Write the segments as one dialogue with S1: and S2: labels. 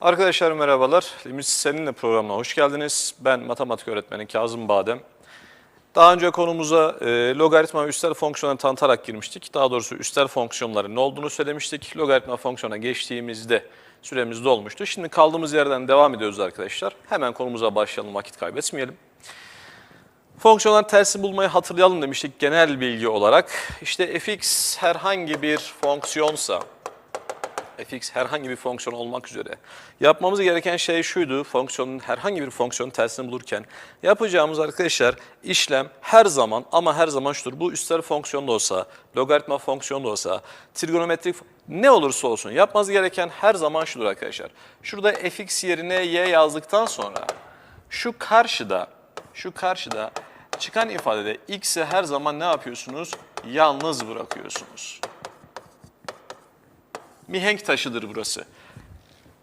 S1: Arkadaşlar merhabalar. Limit seninle programına hoş geldiniz. Ben matematik öğretmeni Kazım Badem. Daha önce konumuza e, logaritma ve üstel fonksiyonları tanıtarak girmiştik. Daha doğrusu üstel fonksiyonların ne olduğunu söylemiştik. Logaritma fonksiyona geçtiğimizde süremiz dolmuştu. Şimdi kaldığımız yerden devam ediyoruz arkadaşlar. Hemen konumuza başlayalım vakit kaybetmeyelim. Fonksiyonlar tersi bulmayı hatırlayalım demiştik genel bilgi olarak. İşte fx herhangi bir fonksiyonsa fx herhangi bir fonksiyon olmak üzere. Yapmamız gereken şey şuydu, fonksiyonun herhangi bir fonksiyonun tersini bulurken yapacağımız arkadaşlar işlem her zaman ama her zaman şudur. Bu üstel fonksiyon da olsa, logaritma fonksiyon da olsa, trigonometrik ne olursa olsun yapmanız gereken her zaman şudur arkadaşlar. Şurada fx yerine y yazdıktan sonra şu karşıda, şu karşıda çıkan ifadede x'i her zaman ne yapıyorsunuz? Yalnız bırakıyorsunuz mihenk taşıdır burası.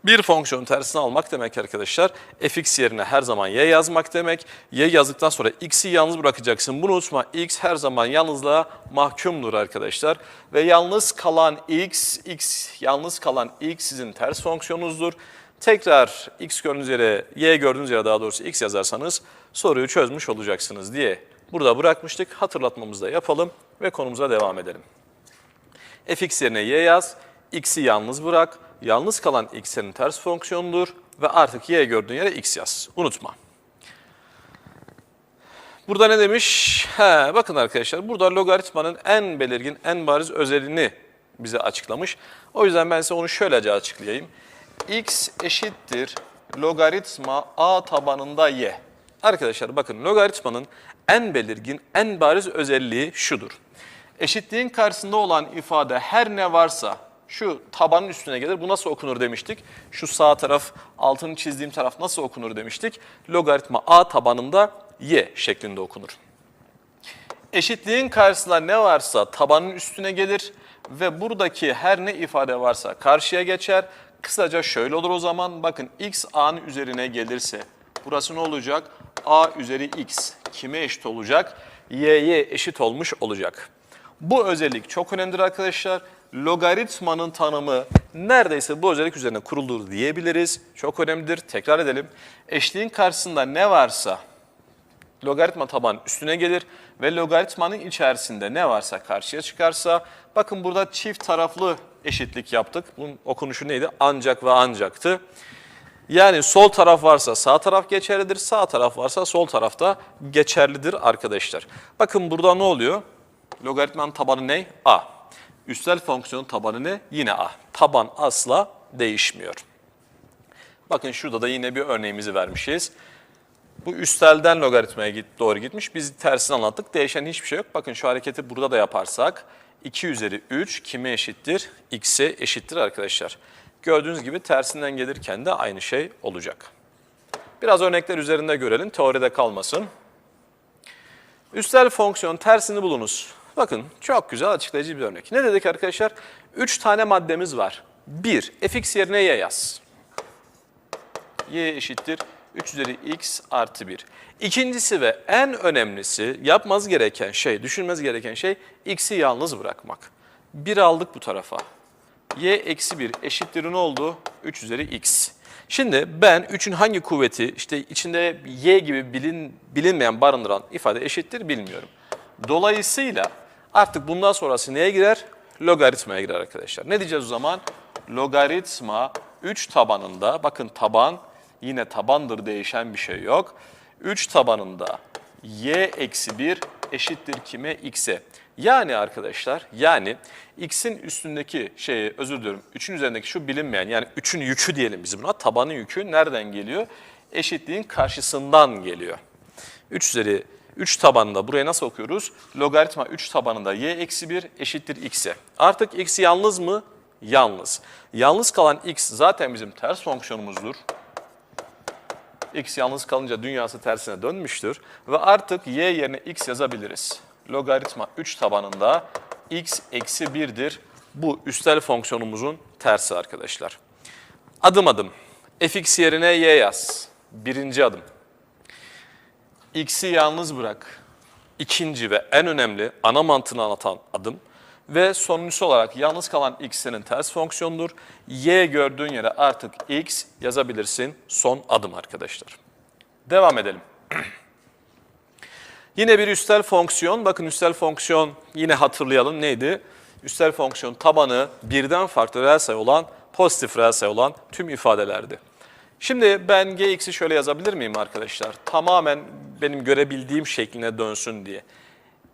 S1: Bir fonksiyon tersini almak demek arkadaşlar. fx yerine her zaman y yazmak demek. y yazdıktan sonra x'i yalnız bırakacaksın. Bunu unutma. x her zaman yalnızlığa mahkumdur arkadaşlar. Ve yalnız kalan x, x yalnız kalan x sizin ters fonksiyonunuzdur. Tekrar x gördüğünüz yere, y gördüğünüz yere daha doğrusu x yazarsanız soruyu çözmüş olacaksınız diye burada bırakmıştık. Hatırlatmamızı da yapalım ve konumuza devam edelim. fx yerine y yaz, x'i yalnız bırak, yalnız kalan x'in ters fonksiyonudur ve artık y gördüğün yere x yaz. Unutma. Burada ne demiş? He, bakın arkadaşlar burada logaritmanın en belirgin, en bariz özelliğini bize açıklamış. O yüzden ben size onu şöylece açıklayayım. x eşittir logaritma a tabanında y. Arkadaşlar bakın logaritmanın en belirgin, en bariz özelliği şudur. Eşitliğin karşısında olan ifade her ne varsa şu tabanın üstüne gelir. Bu nasıl okunur demiştik. Şu sağ taraf, altını çizdiğim taraf nasıl okunur demiştik. Logaritma a tabanında y şeklinde okunur. Eşitliğin karşısında ne varsa tabanın üstüne gelir ve buradaki her ne ifade varsa karşıya geçer. Kısaca şöyle olur o zaman. Bakın x a'nın üzerine gelirse burası ne olacak? a üzeri x kime eşit olacak? y'ye eşit olmuş olacak. Bu özellik çok önemlidir arkadaşlar. Logaritmanın tanımı neredeyse bu özellik üzerine kurulur diyebiliriz. Çok önemlidir. Tekrar edelim. Eşliğin karşısında ne varsa logaritma taban üstüne gelir ve logaritmanın içerisinde ne varsa karşıya çıkarsa bakın burada çift taraflı eşitlik yaptık. Bunun okunuşu neydi? Ancak ve ancaktı. Yani sol taraf varsa sağ taraf geçerlidir, sağ taraf varsa sol tarafta geçerlidir arkadaşlar. Bakın burada ne oluyor? Logaritmanın tabanı ne? A. Üstel fonksiyonun tabanı ne? Yine A. Taban asla değişmiyor. Bakın şurada da yine bir örneğimizi vermişiz. Bu üstelden logaritmaya doğru gitmiş. Biz tersini anlattık. Değişen hiçbir şey yok. Bakın şu hareketi burada da yaparsak 2 üzeri 3 kime eşittir? X'e eşittir arkadaşlar. Gördüğünüz gibi tersinden gelirken de aynı şey olacak. Biraz örnekler üzerinde görelim. Teoride kalmasın. Üstel fonksiyon tersini bulunuz. Bakın çok güzel açıklayıcı bir örnek. Ne dedik arkadaşlar? 3 tane maddemiz var. 1. fx yerine y yaz. y eşittir 3 üzeri x artı 1. İkincisi ve en önemlisi yapmaz gereken şey, düşünmez gereken şey x'i yalnız bırakmak. 1 aldık bu tarafa. y eksi 1 eşittir ne oldu? 3 üzeri x. Şimdi ben 3'ün hangi kuvveti işte içinde y gibi bilin, bilinmeyen barındıran ifade eşittir bilmiyorum. Dolayısıyla artık bundan sonrası neye girer? Logaritmaya girer arkadaşlar. Ne diyeceğiz o zaman? Logaritma 3 tabanında, bakın taban yine tabandır değişen bir şey yok. 3 tabanında y eksi 1 eşittir kime? x'e. Yani arkadaşlar yani x'in üstündeki şeyi özür diliyorum 3'ün üzerindeki şu bilinmeyen yani 3'ün yükü diyelim biz buna tabanın yükü nereden geliyor? Eşitliğin karşısından geliyor. 3 üzeri 3 tabanında buraya nasıl okuyoruz? Logaritma 3 tabanında y eksi 1 eşittir x'e. Artık x yalnız mı? Yalnız. Yalnız kalan x zaten bizim ters fonksiyonumuzdur. x yalnız kalınca dünyası tersine dönmüştür. Ve artık y yerine x yazabiliriz. Logaritma 3 tabanında x eksi 1'dir. Bu üstel fonksiyonumuzun tersi arkadaşlar. Adım adım. fx yerine y yaz. Birinci adım. X'i yalnız bırak. İkinci ve en önemli ana mantığını anlatan adım. ve sonuncusu olarak yalnız kalan x'inin ters fonksiyonudur. y gördüğün yere artık x yazabilirsin son adım arkadaşlar. Devam edelim. Yine bir üstel fonksiyon. Bakın üstel fonksiyon yine hatırlayalım neydi? Üstel fonksiyon tabanı birden farklı reel sayı olan, pozitif reel sayı olan tüm ifadelerdi. Şimdi ben gx'i şöyle yazabilir miyim arkadaşlar? Tamamen benim görebildiğim şekline dönsün diye.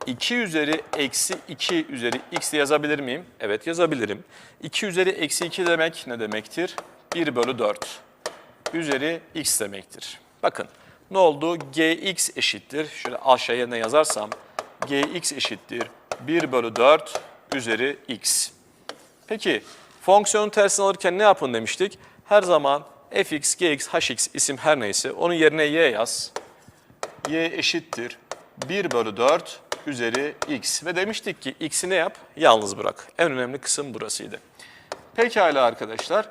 S1: 2 üzeri eksi 2 üzeri x yazabilir miyim? Evet yazabilirim. 2 üzeri eksi 2 demek ne demektir? 1 bölü 4 üzeri x demektir. Bakın ne oldu? gx eşittir. Şöyle aşağıya ne yazarsam gx eşittir 1 bölü 4 üzeri x. Peki fonksiyonun tersini alırken ne yapın demiştik? Her zaman fx, gx, hx isim her neyse onun yerine y yaz. Y eşittir 1 bölü 4 üzeri x. Ve demiştik ki x'i ne yap? Yalnız bırak. En önemli kısım burasıydı. Pekala arkadaşlar.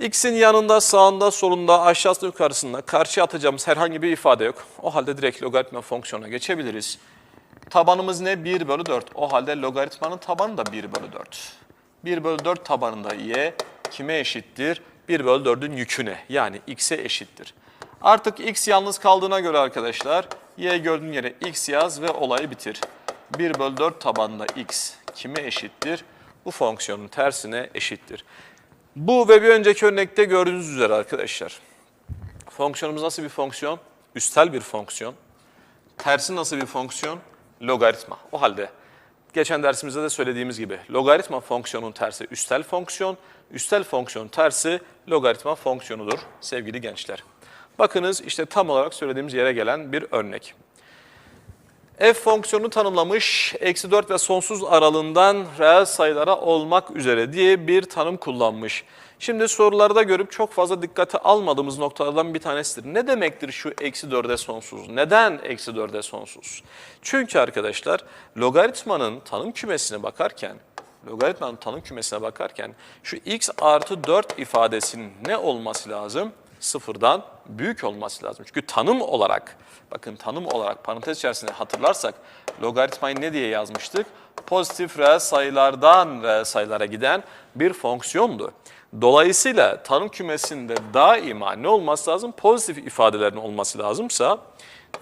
S1: X'in yanında, sağında, solunda, aşağısında, yukarısında karşıya atacağımız herhangi bir ifade yok. O halde direkt logaritma fonksiyonuna geçebiliriz. Tabanımız ne? 1 bölü 4. O halde logaritmanın tabanı da 1 bölü 4. 1 bölü 4 tabanında y kime eşittir? 1 bölü 4'ün yüküne yani x'e eşittir. Artık x yalnız kaldığına göre arkadaşlar y gördüğün yere x yaz ve olayı bitir. 1 bölü 4 tabanında x kime eşittir? Bu fonksiyonun tersine eşittir. Bu ve bir önceki örnekte gördüğünüz üzere arkadaşlar. Fonksiyonumuz nasıl bir fonksiyon? Üstel bir fonksiyon. Tersi nasıl bir fonksiyon? Logaritma. O halde geçen dersimizde de söylediğimiz gibi logaritma fonksiyonun tersi üstel fonksiyon, üstel fonksiyonun tersi logaritma fonksiyonudur sevgili gençler. Bakınız işte tam olarak söylediğimiz yere gelen bir örnek. F fonksiyonu tanımlamış, eksi 4 ve sonsuz aralığından reel sayılara olmak üzere diye bir tanım kullanmış. Şimdi sorularda görüp çok fazla dikkate almadığımız noktalardan bir tanesidir. Ne demektir şu eksi 4'e sonsuz? Neden eksi 4'e sonsuz? Çünkü arkadaşlar logaritmanın tanım kümesine bakarken, logaritmanın tanım kümesine bakarken şu x artı 4 ifadesinin ne olması lazım? Sıfırdan büyük olması lazım. Çünkü tanım olarak, bakın tanım olarak parantez içerisinde hatırlarsak logaritmayı ne diye yazmıştık? Pozitif reel sayılardan reel sayılara giden bir fonksiyondu. Dolayısıyla tanım kümesinde daima ne olması lazım? Pozitif ifadelerin olması lazımsa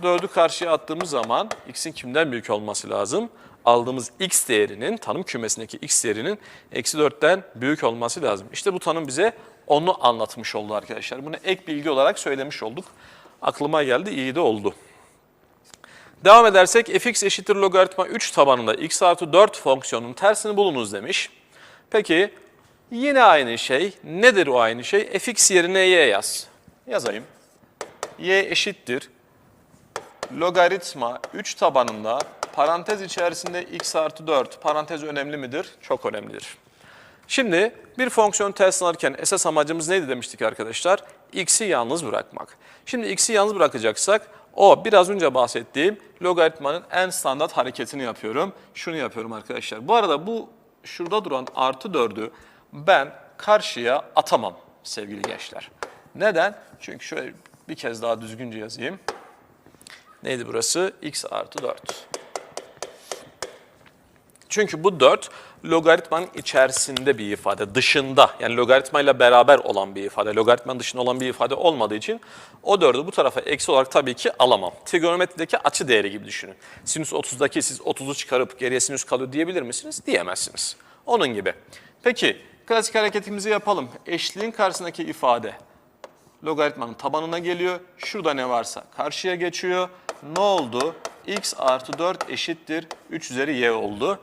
S1: 4'ü karşıya attığımız zaman x'in kimden büyük olması lazım? Aldığımız x değerinin, tanım kümesindeki x değerinin eksi 4'ten büyük olması lazım. İşte bu tanım bize onu anlatmış oldu arkadaşlar. Bunu ek bilgi olarak söylemiş olduk. Aklıma geldi, iyi de oldu. Devam edersek fx eşittir logaritma 3 tabanında x artı 4 fonksiyonun tersini bulunuz demiş. Peki yine aynı şey. Nedir o aynı şey? fx yerine y yaz. Yazayım. y eşittir logaritma 3 tabanında parantez içerisinde x artı 4. Parantez önemli midir? Çok önemlidir. Şimdi bir fonksiyon tersini alırken esas amacımız neydi demiştik arkadaşlar? X'i yalnız bırakmak. Şimdi X'i yalnız bırakacaksak o biraz önce bahsettiğim logaritmanın en standart hareketini yapıyorum. Şunu yapıyorum arkadaşlar. Bu arada bu şurada duran artı 4'ü ben karşıya atamam sevgili gençler. Neden? Çünkü şöyle bir kez daha düzgünce yazayım. Neydi burası? X artı 4. Çünkü bu 4 logaritmanın içerisinde bir ifade, dışında yani logaritmayla beraber olan bir ifade, logaritmanın dışında olan bir ifade olmadığı için o 4'ü bu tarafa eksi olarak tabii ki alamam. Trigonometrideki açı değeri gibi düşünün. Sinüs 30'daki siz 30'u çıkarıp geriye sinüs kalıyor diyebilir misiniz? Diyemezsiniz. Onun gibi. Peki klasik hareketimizi yapalım. Eşliğin karşısındaki ifade logaritmanın tabanına geliyor. Şurada ne varsa karşıya geçiyor. Ne oldu? x artı 4 eşittir 3 üzeri y oldu.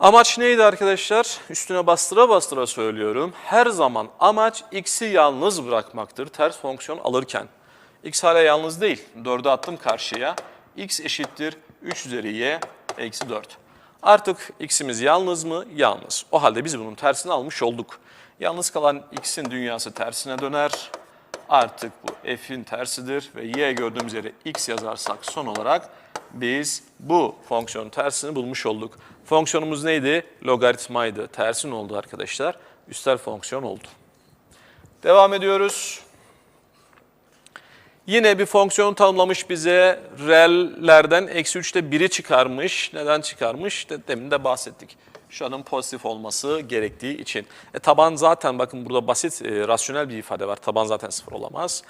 S1: Amaç neydi arkadaşlar? Üstüne bastıra bastıra söylüyorum. Her zaman amaç x'i yalnız bırakmaktır ters fonksiyon alırken. x hala yalnız değil. 4'ü attım karşıya. x eşittir 3 üzeri y eksi 4. Artık x'imiz yalnız mı? Yalnız. O halde biz bunun tersini almış olduk. Yalnız kalan x'in dünyası tersine döner. Artık bu f'in tersidir ve y gördüğümüz yere x yazarsak son olarak biz bu fonksiyonun tersini bulmuş olduk. Fonksiyonumuz neydi? Logaritmaydı. Tersin oldu arkadaşlar. Üstel fonksiyon oldu. Devam ediyoruz. Yine bir fonksiyon tanımlamış bize. Reellerden eksi 3'te 1'i çıkarmış. Neden çıkarmış? De, demin de bahsettik. Şunun pozitif olması gerektiği için. E, taban zaten bakın burada basit e, rasyonel bir ifade var. Taban zaten sıfır olamaz.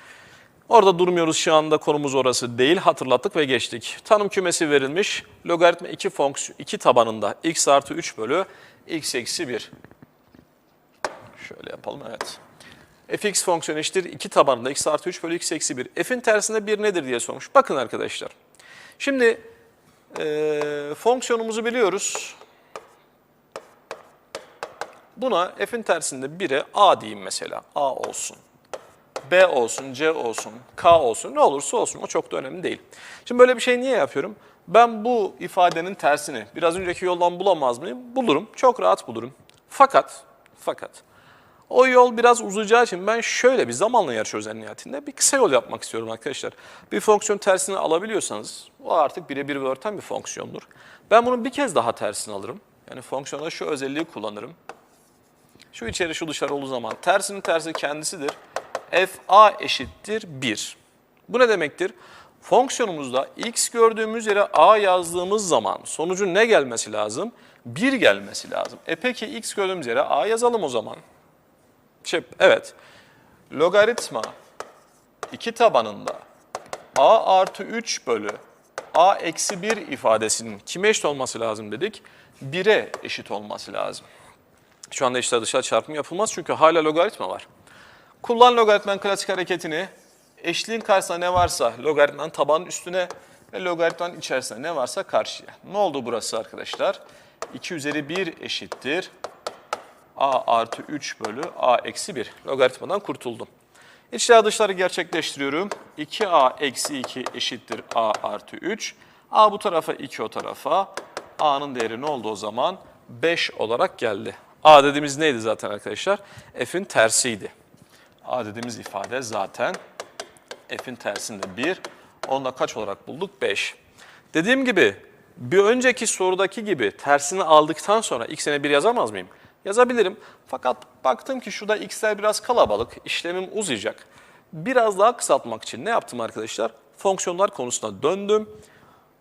S1: Orada durmuyoruz şu anda konumuz orası değil. Hatırlattık ve geçtik. Tanım kümesi verilmiş. Logaritma 2 fonksiyon 2 tabanında x artı 3 bölü x eksi 1. Şöyle yapalım evet. fx fonksiyonu eşittir 2 tabanında x artı 3 bölü x eksi 1. f'in tersinde 1 nedir diye sormuş. Bakın arkadaşlar. Şimdi e, fonksiyonumuzu biliyoruz. Buna f'in tersinde 1'e a diyeyim mesela. a olsun. B olsun, C olsun, K olsun ne olursa olsun o çok da önemli değil. Şimdi böyle bir şey niye yapıyorum? Ben bu ifadenin tersini biraz önceki yoldan bulamaz mıyım? Bulurum, çok rahat bulurum. Fakat, fakat o yol biraz uzayacağı için ben şöyle bir zamanla yarışıyoruz en nihayetinde. Bir kısa yol yapmak istiyorum arkadaşlar. Bir fonksiyon tersini alabiliyorsanız o artık birebir örten bir fonksiyondur. Ben bunun bir kez daha tersini alırım. Yani fonksiyonda şu özelliği kullanırım. Şu içeri şu dışarı olduğu zaman tersinin tersi kendisidir fa eşittir 1. Bu ne demektir? Fonksiyonumuzda x gördüğümüz yere a yazdığımız zaman sonucun ne gelmesi lazım? 1 gelmesi lazım. E peki x gördüğümüz yere a yazalım o zaman. Şey, evet. Logaritma 2 tabanında a artı 3 bölü a eksi 1 ifadesinin kime eşit olması lazım dedik? 1'e eşit olması lazım. Şu anda içler dışarı çarpım yapılmaz çünkü hala logaritma var. Kullan logaritmanın klasik hareketini. Eşliğin karşısında ne varsa logaritmanın tabanın üstüne ve logaritmanın içerisinde ne varsa karşıya. Ne oldu burası arkadaşlar? 2 üzeri 1 eşittir. a artı 3 bölü a eksi 1. Logaritmadan kurtuldum. İçler dışları gerçekleştiriyorum. 2a eksi 2 eşittir a artı 3. a bu tarafa 2 o tarafa. a'nın değeri ne oldu o zaman? 5 olarak geldi. a dediğimiz neydi zaten arkadaşlar? f'in tersiydi. A dediğimiz ifade zaten f'in tersinde 1. Onu da kaç olarak bulduk? 5. Dediğim gibi bir önceki sorudaki gibi tersini aldıktan sonra x'ine 1 yazamaz mıyım? Yazabilirim. Fakat baktım ki şurada x'ler biraz kalabalık, işlemim uzayacak. Biraz daha kısaltmak için ne yaptım arkadaşlar? Fonksiyonlar konusuna döndüm.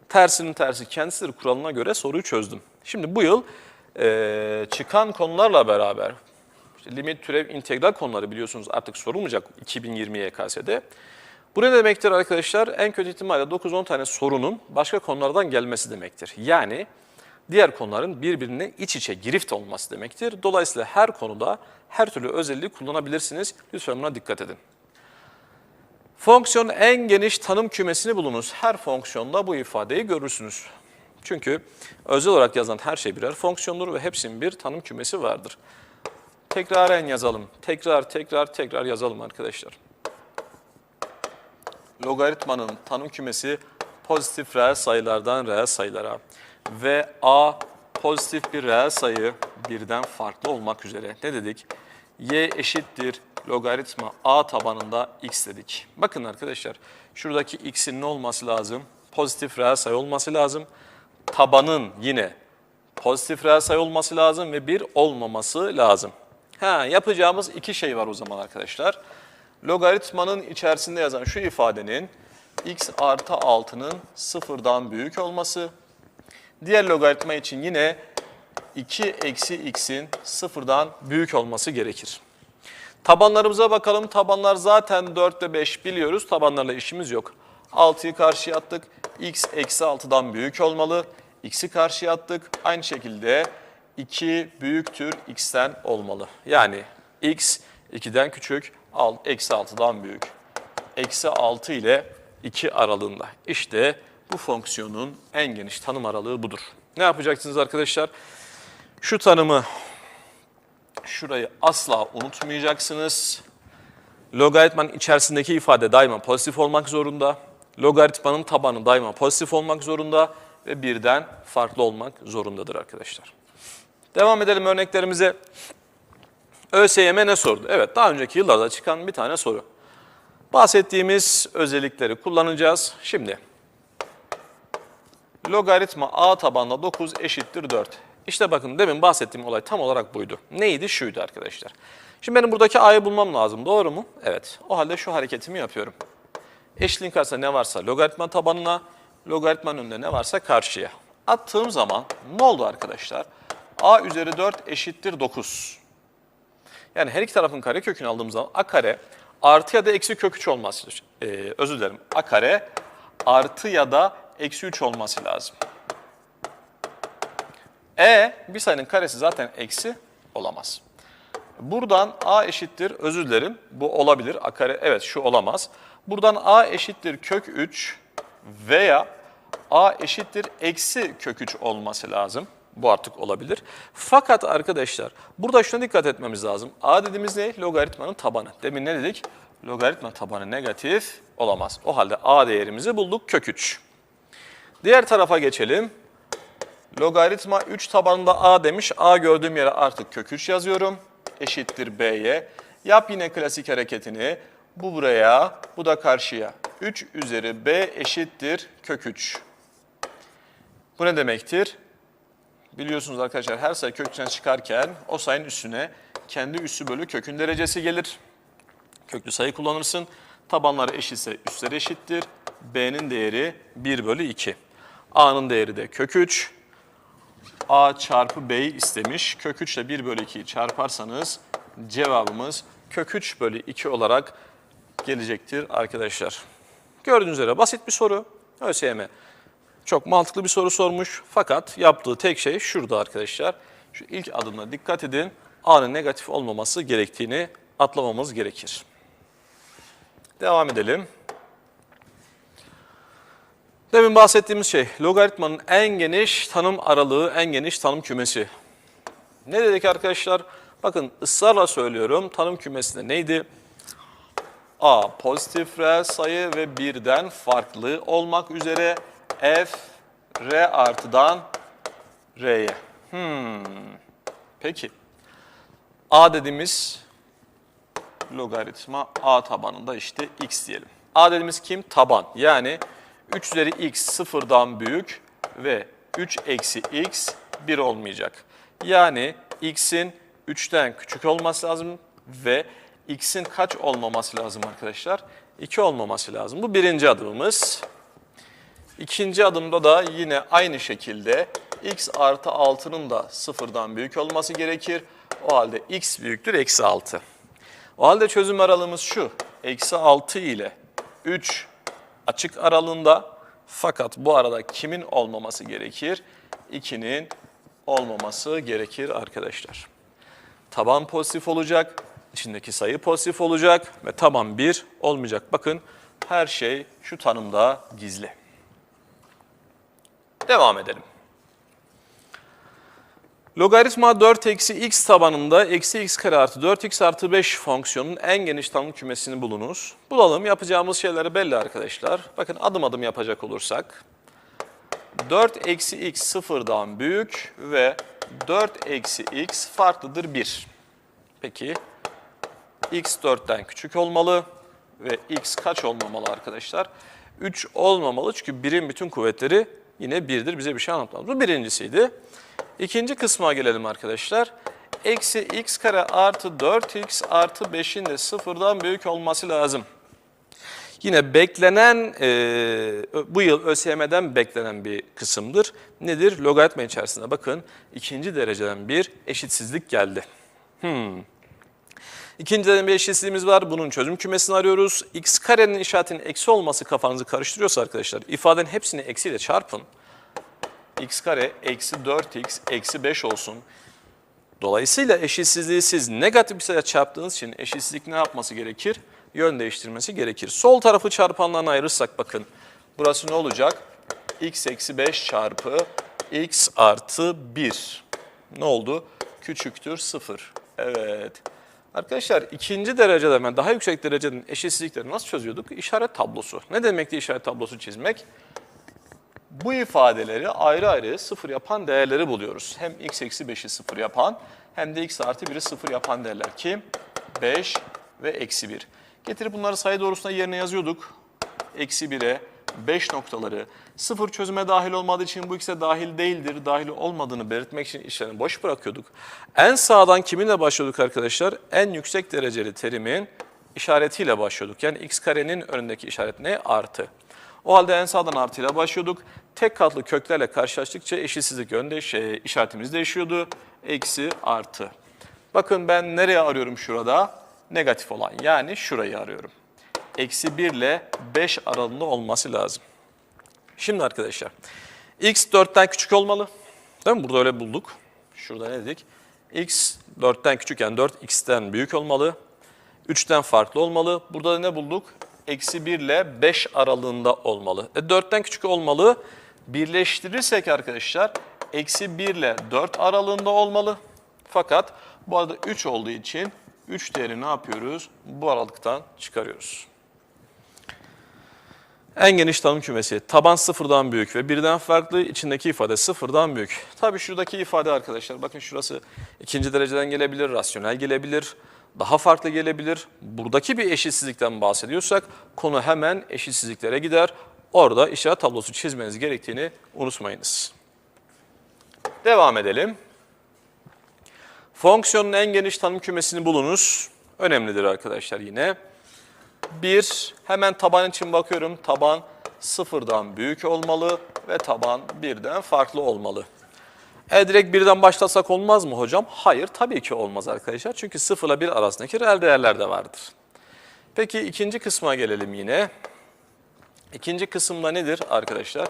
S1: Tersinin tersi kendisidir kuralına göre soruyu çözdüm. Şimdi bu yıl e, çıkan konularla beraber limit, türev, integral konuları biliyorsunuz artık sorulmayacak 2020 YKS'de. Bu ne demektir arkadaşlar? En kötü ihtimalle 9-10 tane sorunun başka konulardan gelmesi demektir. Yani diğer konuların birbirine iç içe girift olması demektir. Dolayısıyla her konuda her türlü özelliği kullanabilirsiniz. Lütfen buna dikkat edin. Fonksiyon en geniş tanım kümesini bulunuz. Her fonksiyonda bu ifadeyi görürsünüz. Çünkü özel olarak yazılan her şey birer fonksiyondur ve hepsinin bir tanım kümesi vardır. Tekraren yazalım. Tekrar tekrar tekrar yazalım arkadaşlar. Logaritmanın tanım kümesi pozitif reel sayılardan reel sayılara ve a pozitif bir reel sayı birden farklı olmak üzere ne dedik? y eşittir logaritma a tabanında x dedik. Bakın arkadaşlar şuradaki x'in ne olması lazım? Pozitif reel sayı olması lazım. Tabanın yine pozitif reel sayı olması lazım ve bir olmaması lazım. Ha, yapacağımız iki şey var o zaman arkadaşlar. Logaritmanın içerisinde yazan şu ifadenin x artı 6'nın sıfırdan büyük olması. Diğer logaritma için yine 2 eksi x'in sıfırdan büyük olması gerekir. Tabanlarımıza bakalım. Tabanlar zaten 4 ve 5 biliyoruz. Tabanlarla işimiz yok. 6'yı karşıya attık. x eksi 6'dan büyük olmalı. x'i karşıya attık. Aynı şekilde 2 büyüktür x'ten olmalı. Yani x 2'den küçük, eksi 6'dan büyük. Eksi 6 ile 2 aralığında. İşte bu fonksiyonun en geniş tanım aralığı budur. Ne yapacaksınız arkadaşlar? Şu tanımı şurayı asla unutmayacaksınız. Logaritmanın içerisindeki ifade daima pozitif olmak zorunda. Logaritmanın tabanı daima pozitif olmak zorunda ve birden farklı olmak zorundadır arkadaşlar. Devam edelim örneklerimize. ÖSYM ne sordu? Evet daha önceki yıllarda çıkan bir tane soru. Bahsettiğimiz özellikleri kullanacağız. Şimdi logaritma a tabanla 9 eşittir 4. İşte bakın demin bahsettiğim olay tam olarak buydu. Neydi? Şuydu arkadaşlar. Şimdi benim buradaki a'yı bulmam lazım. Doğru mu? Evet. O halde şu hareketimi yapıyorum. Eşliğin karşısında ne varsa logaritma tabanına, logaritmanın önünde ne varsa karşıya. Attığım zaman ne oldu arkadaşlar? A üzeri 4 eşittir 9. Yani her iki tarafın kare kökünü aldığım zaman a kare artı ya da eksi kök 3 olması, e, özür dilerim a kare artı ya da eksi 3 olması lazım. E bir sayının karesi zaten eksi olamaz. Buradan a eşittir, özür dilerim bu olabilir, a kare evet şu olamaz. Buradan a eşittir kök 3 veya a eşittir eksi kök 3 olması lazım. Bu artık olabilir. Fakat arkadaşlar burada şuna dikkat etmemiz lazım. A dediğimiz ne? Logaritmanın tabanı. Demin ne dedik? Logaritma tabanı negatif olamaz. O halde a değerimizi bulduk kök 3. Diğer tarafa geçelim. Logaritma 3 tabanında a demiş. a gördüğüm yere artık kök 3 yazıyorum. Eşittir b'ye. Yap yine klasik hareketini. Bu buraya, bu da karşıya. 3 üzeri b eşittir kök 3. Bu ne demektir? Biliyorsunuz arkadaşlar her sayı kökten çıkarken o sayının üstüne kendi üssü bölü kökün derecesi gelir. Köklü sayı kullanırsın. Tabanları eşitse üstleri eşittir. B'nin değeri 1 bölü 2. A'nın değeri de kök 3. A çarpı B'yi istemiş. Kök 3 ile 1 bölü 2'yi çarparsanız cevabımız kök 3 bölü 2 olarak gelecektir arkadaşlar. Gördüğünüz üzere basit bir soru. ÖSYM çok mantıklı bir soru sormuş. Fakat yaptığı tek şey şurada arkadaşlar. Şu ilk adımına dikkat edin. A'nın negatif olmaması gerektiğini atlamamız gerekir. Devam edelim. Demin bahsettiğimiz şey logaritmanın en geniş tanım aralığı, en geniş tanım kümesi. Ne dedik arkadaşlar? Bakın ısrarla söylüyorum. Tanım kümesinde neydi? A pozitif reel sayı ve birden farklı olmak üzere f r artıdan r'ye. Hmm. Peki. A dediğimiz logaritma a tabanında işte x diyelim. A dediğimiz kim? Taban. Yani 3 üzeri x sıfırdan büyük ve 3 eksi x 1 olmayacak. Yani x'in 3'ten küçük olması lazım ve x'in kaç olmaması lazım arkadaşlar? 2 olmaması lazım. Bu birinci adımımız. İkinci adımda da yine aynı şekilde x artı 6'nın da sıfırdan büyük olması gerekir. O halde x büyüktür eksi 6. O halde çözüm aralığımız şu. Eksi 6 ile 3 açık aralığında fakat bu arada kimin olmaması gerekir? 2'nin olmaması gerekir arkadaşlar. Taban pozitif olacak, içindeki sayı pozitif olacak ve taban 1 olmayacak. Bakın her şey şu tanımda gizli. Devam edelim. Logaritma 4 eksi x tabanında eksi x kare artı 4x artı 5 fonksiyonun en geniş tanım kümesini bulunuz. Bulalım. Yapacağımız şeyleri belli arkadaşlar. Bakın adım adım yapacak olursak. 4 eksi x sıfırdan büyük ve 4 eksi x farklıdır 1. Peki x 4'ten küçük olmalı ve x kaç olmamalı arkadaşlar? 3 olmamalı çünkü 1'in bütün kuvvetleri yine 1'dir. Bize bir şey anlatmaz. Bu birincisiydi. İkinci kısma gelelim arkadaşlar. Eksi x kare artı 4x artı 5'in de sıfırdan büyük olması lazım. Yine beklenen, e, bu yıl ÖSYM'den beklenen bir kısımdır. Nedir? Logaritma içerisinde bakın ikinci dereceden bir eşitsizlik geldi. Hmm. İkinci bir eşitsizliğimiz var. Bunun çözüm kümesini arıyoruz. x karenin işaretinin eksi olması kafanızı karıştırıyorsa arkadaşlar ifadenin hepsini eksiyle çarpın x kare eksi 4x eksi 5 olsun. Dolayısıyla eşitsizliği siz negatif bir sayı çarptığınız için eşitsizlik ne yapması gerekir? Yön değiştirmesi gerekir. Sol tarafı çarpanlarına ayırırsak bakın burası ne olacak? x eksi 5 çarpı x artı 1. Ne oldu? Küçüktür 0. Evet. Arkadaşlar ikinci derecede yani daha yüksek dereceden eşitsizlikleri nasıl çözüyorduk? İşaret tablosu. Ne demekti işaret tablosu çizmek? Bu ifadeleri ayrı ayrı sıfır yapan değerleri buluyoruz. Hem x eksi 5'i sıfır yapan hem de x artı 1'i sıfır yapan değerler. Kim? 5 ve eksi 1. Getirip bunları sayı doğrusuna yerine yazıyorduk. Eksi 1'e 5 noktaları sıfır çözüme dahil olmadığı için bu x'e dahil değildir. Dahil olmadığını belirtmek için işlerini boş bırakıyorduk. En sağdan kiminle başlıyorduk arkadaşlar? En yüksek dereceli terimin işaretiyle başlıyorduk. Yani x karenin önündeki işaret ne? Artı. O halde en sağdan artıyla başlıyorduk. Tek katlı köklerle karşılaştıkça eşitsizlik yönde şey, işaretimiz değişiyordu. Eksi artı. Bakın ben nereye arıyorum şurada? Negatif olan yani şurayı arıyorum. Eksi 1 ile 5 aralığında olması lazım. Şimdi arkadaşlar x 4'ten küçük olmalı. Değil mi? Burada öyle bulduk. Şurada ne dedik? x 4'ten küçükken 4 x'ten büyük olmalı. 3'ten farklı olmalı. Burada da ne bulduk? Eksi 1 ile 5 aralığında olmalı. E 4'ten küçük olmalı. Birleştirirsek arkadaşlar eksi 1 ile 4 aralığında olmalı. Fakat bu arada 3 olduğu için 3 değeri ne yapıyoruz? Bu aralıktan çıkarıyoruz. En geniş tanım kümesi taban sıfırdan büyük ve birden farklı içindeki ifade sıfırdan büyük. Tabii şuradaki ifade arkadaşlar bakın şurası ikinci dereceden gelebilir, rasyonel gelebilir, daha farklı gelebilir. Buradaki bir eşitsizlikten bahsediyorsak konu hemen eşitsizliklere gider. Orada işaret tablosu çizmeniz gerektiğini unutmayınız. Devam edelim. Fonksiyonun en geniş tanım kümesini bulunuz. Önemlidir arkadaşlar yine. 1, hemen taban için bakıyorum. Taban sıfırdan büyük olmalı ve taban birden farklı olmalı. E direkt birden başlasak olmaz mı hocam? Hayır tabii ki olmaz arkadaşlar. Çünkü 0 ile 1 arasındaki reel değerler de vardır. Peki ikinci kısma gelelim yine. İkinci kısımda nedir arkadaşlar?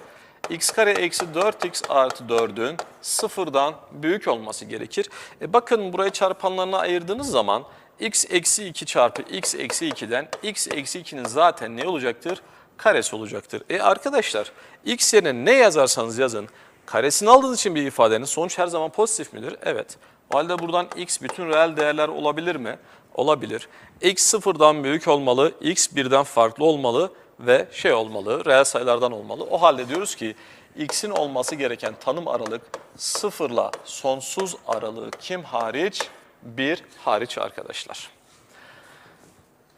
S1: x kare eksi 4x artı 4'ün sıfırdan büyük olması gerekir. E bakın burayı çarpanlarına ayırdığınız zaman x eksi 2 çarpı x eksi 2'den x eksi 2'nin zaten ne olacaktır? Karesi olacaktır. E arkadaşlar x yerine ne yazarsanız yazın karesini aldığınız için bir ifadenin sonuç her zaman pozitif midir? Evet. O halde buradan x bütün reel değerler olabilir mi? Olabilir. x sıfırdan büyük olmalı, x birden farklı olmalı ve şey olmalı, reel sayılardan olmalı. O halde diyoruz ki x'in olması gereken tanım aralık sıfırla sonsuz aralığı kim hariç? 1 hariç arkadaşlar.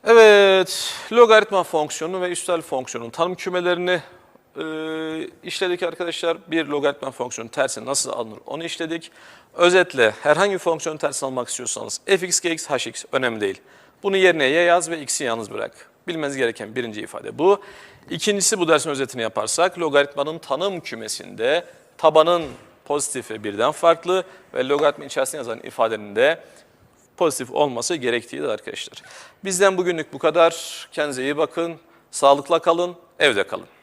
S1: Evet, logaritma fonksiyonu ve üstel fonksiyonun tanım kümelerini e, işledik arkadaşlar. Bir logaritma fonksiyonun tersi nasıl alınır onu işledik. Özetle herhangi bir fonksiyonun tersini almak istiyorsanız fx, gx, hx önemli değil. Bunu yerine ya yaz ve x'i yalnız bırak. Bilmeniz gereken birinci ifade bu. İkincisi bu dersin özetini yaparsak logaritmanın tanım kümesinde tabanın pozitif ve birden farklı ve logaritma içerisinde yazan ifadenin de pozitif olması gerektiğidir arkadaşlar. Bizden bugünlük bu kadar. Kendinize iyi bakın. Sağlıkla kalın. Evde kalın.